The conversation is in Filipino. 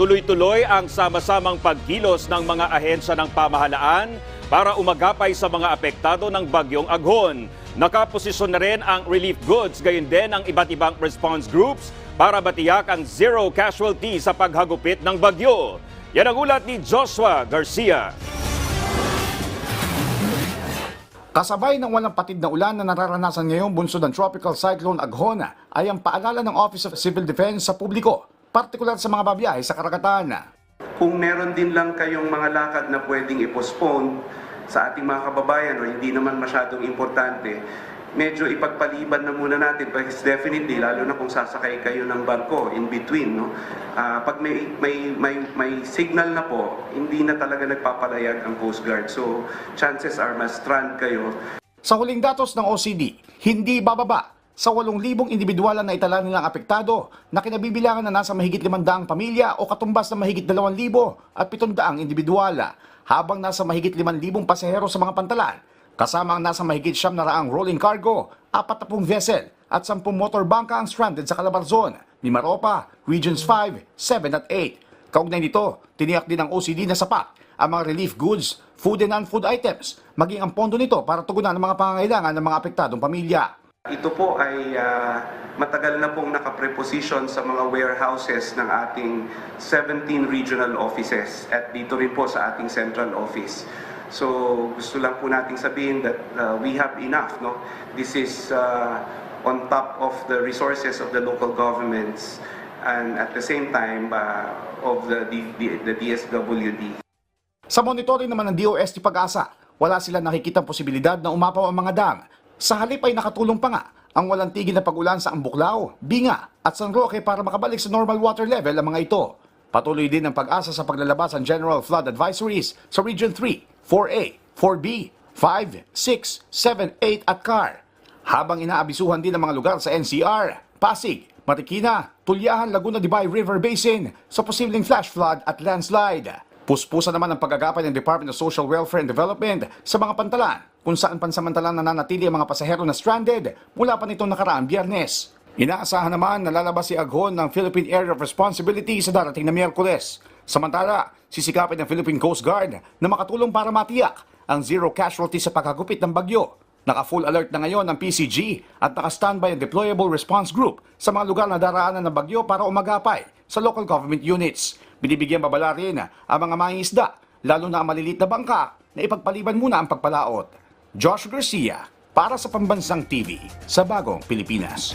tuloy-tuloy ang sama-samang pagkilos ng mga ahensya ng pamahalaan para umagapay sa mga apektado ng bagyong Aghon. Nakaposisyon na rin ang relief goods, gayon din ang iba't ibang response groups para batiyak ang zero casualty sa paghagupit ng bagyo. Yan ang ulat ni Joshua Garcia. Kasabay ng walang patid na ulan na nararanasan ngayong bunsod ng Tropical Cyclone Aghona ay ang paalala ng Office of Civil Defense sa publiko, partikular sa mga babiyahe sa karagatan. Kung meron din lang kayong mga lakad na pwedeng i-postpone sa ating mga kababayan o hindi naman masyadong importante, medyo ipagpaliban na muna natin because definitely lalo na kung sasakay kayo ng barko in between no? Ah, pag may, may may may signal na po hindi na talaga nagpapalayag ang Coast Guard. So chances are mas strand kayo. Sa huling datos ng OCD, hindi bababa sa 8,000 individual na itala nilang apektado na kinabibilangan na nasa mahigit 500 pamilya o katumbas na mahigit 2,000 at 700 individual habang nasa mahigit 5,000 pasahero sa mga pantalan kasama ang nasa mahigit siyam na raang rolling cargo, 40 vessel at 10 motor bangka ang stranded sa Calabarzon, Mimaropa, Regions 5, 7 at 8. Kaugnay nito, tiniyak din ng OCD na sapat ang mga relief goods, food and non-food items, maging ang pondo nito para tugunan ang mga pangangailangan ng mga apektadong pamilya. Ito po ay ah, matagal na pong nakapreposition sa mga warehouses ng ating 17 regional offices at dito rin po sa ating central office. So gusto lang po nating sabihin that ah, we have enough. No? This is ah, on top of the resources of the local governments and at the same time ah, of the, D- the DSWD. Sa monitoring naman ng DOST Pag-asa, wala sila nakikitang posibilidad na umapaw ang mga dam. Sa halip ay nakatulong pa nga ang walang tigil na pagulan sa Ambuklao, Binga at San Roque para makabalik sa normal water level ang mga ito. Patuloy din ang pag-asa sa paglalabas ng General Flood Advisories sa Region 3, 4A, 4B, 5, 6, 7, 8 at CAR. Habang inaabisuhan din ang mga lugar sa NCR, Pasig, Marikina, Tulyahan, Laguna Dibay River Basin sa posibleng flash flood at landslide. Puspusa naman ang pagagapay ng Department of Social Welfare and Development sa mga pantalan kung saan pansamantalang nananatili ang mga pasahero na stranded mula pa nitong nakaraang biyernes. Inaasahan naman na lalabas si Aghon ng Philippine Area of Responsibility sa darating na Miyerkules. Samantala, sisikapin ng Philippine Coast Guard na makatulong para matiyak ang zero casualty sa pagkagupit ng bagyo. Naka-full alert na ngayon ang PCG at naka-standby ang Deployable Response Group sa mga lugar na daraanan ng bagyo para umagapay sa local government units. Binibigyan babala rin ang mga mangingisda, lalo na ang malilit na bangka na ipagpaliban muna ang pagpalaot. Josh Garcia, para sa Pambansang TV, sa Bagong Pilipinas.